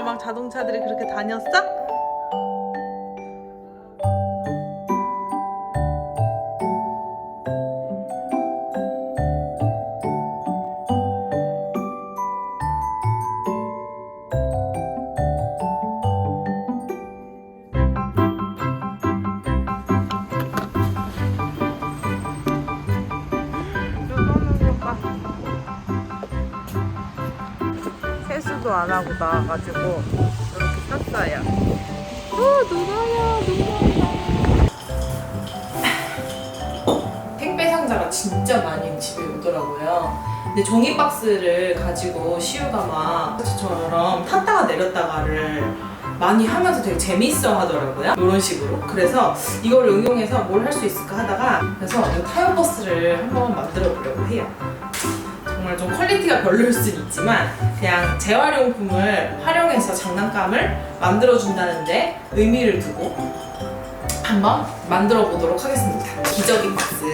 걸막 자동차들이 그렇게 다녔어? 세수도 안 하고 나와가지고 이렇게 샀어요. 오, 누나야, 누나야. 택배 상자가 진짜 많이 집에 오더라고요. 근데 종이 박스를 가지고 시우가 막 저처럼 탔다가 내렸다가를 많이 하면서 되게 재밌어 하더라고요. 이런 식으로. 그래서 이걸 응용해서 뭘 할 수 있을까 하다가 그래서 이 타요 버스를 한번 만들어 보려고 해요. 정말 좀 퀄리티가 별로일 수는 있지만 그냥 재활용품을 활용해서 장난감을 만들어 준다는데 의미를 두고 한번 만들어 보도록 하겠습니다. 기저귀 박스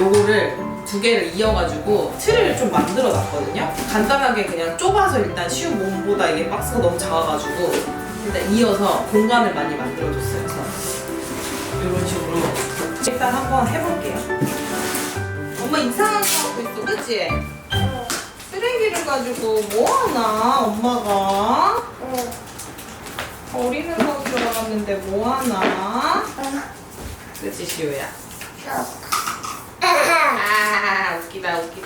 요거를 두 개를 이어가지고 틀을 좀 만들어 놨거든요. 간단하게 그냥 좁아서 일단 쉬운 몸보다 이게 박스가 너무 작아가지고 일단 이어서 공간을 많이 만들어 줬어요. 그래서 이런 식으로 일단 한번 해볼게요. 엄마 이상한 거 하고 있어, 그치? 쓰레기를 가지고 뭐 하나, 엄마가? 버리는 거 들어갔는데 뭐 하나? 그치, 시우야? 아, 웃기다, 웃기다.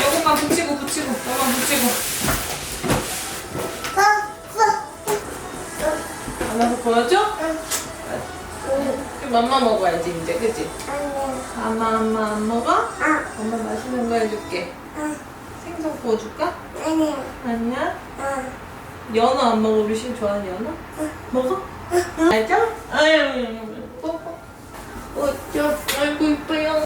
요것만 붙이고 붙이고 요것만 붙이고 하나서 보여줘? 맘마 먹어야지 이제 그치? 엄마 엄마 안 먹어? 엄마 맛있는 거 해줄게 생선 구워줄까? 아니야? 연어 안 먹어 우리 신 좋아하는 연어? 먹어? 알죠? 아유 뽀뽀 어쩌 아이고 이뻐요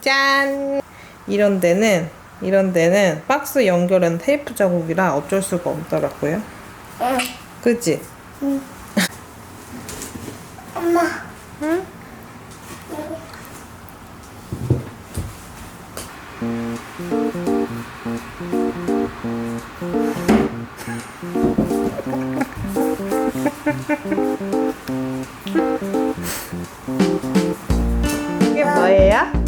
짠 이런 데는 이런 데는 박스 연결한 테이프 자국이라 어쩔 수가 없더라고요 그치? 엄마. 응? 이게 뭐예요?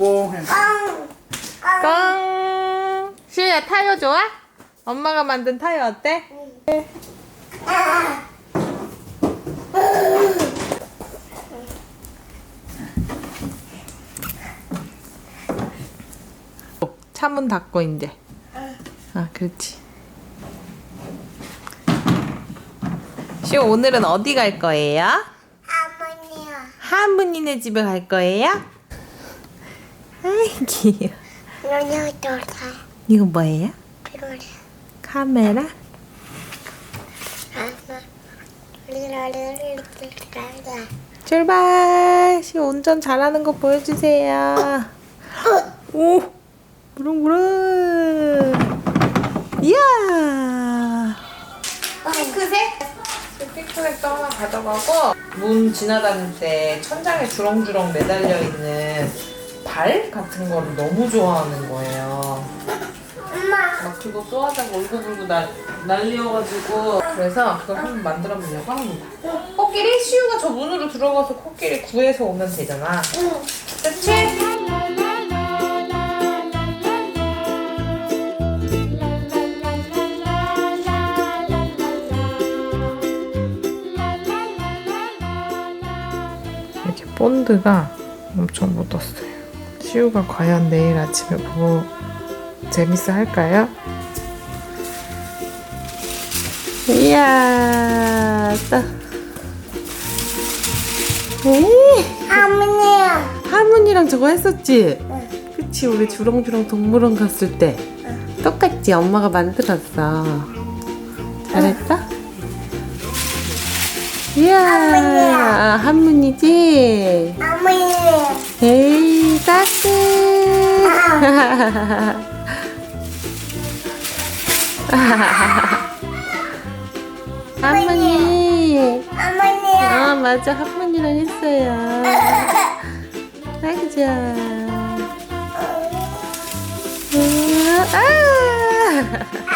해. 깡. 시우야 타요 좋아? 엄마가 만든 타요 어때? 차문 닫고 이제. 아 그렇지. 시우 오늘은 어디 갈 거예요? 할머니요. 할머니네 집에 갈 거예요? 아이 귀여워. 이거 뭐예요? 카메라? 출발! 시 운전 잘하는 거 보여주세요. 오! 무릉무릉! 이야! 핑크색? 핑크색도 하나 가져가고 문 지나다닐 때 천장에 주렁주렁 매달려 있는 발 같은 거를 너무 좋아하는 거예요. 엄마. 막 그거 또 하자고 울고불고 날, 날려가지고 그래서 그걸 한번 만들어 보려고 합니다 코끼리? 시우가 저 문으로 들어가서 코끼리 구해서 오면 되잖아 그치? 이렇게 본드가 엄청 묻었어요 시우가 과연 내일 아침에 보고 재밌어 할까요? 이야, 또. 에이, 할머니요. 할머니랑 저거 했었지? 그치, 우리 주렁주렁 동물원 갔을 때. 똑같지? 엄마가 만들었어. 잘했어? 이야, 할머니지? 할머니. 할머니요. 아, 맞아. 할머니랑 했어요. 아이고, 좋아. 음, 아!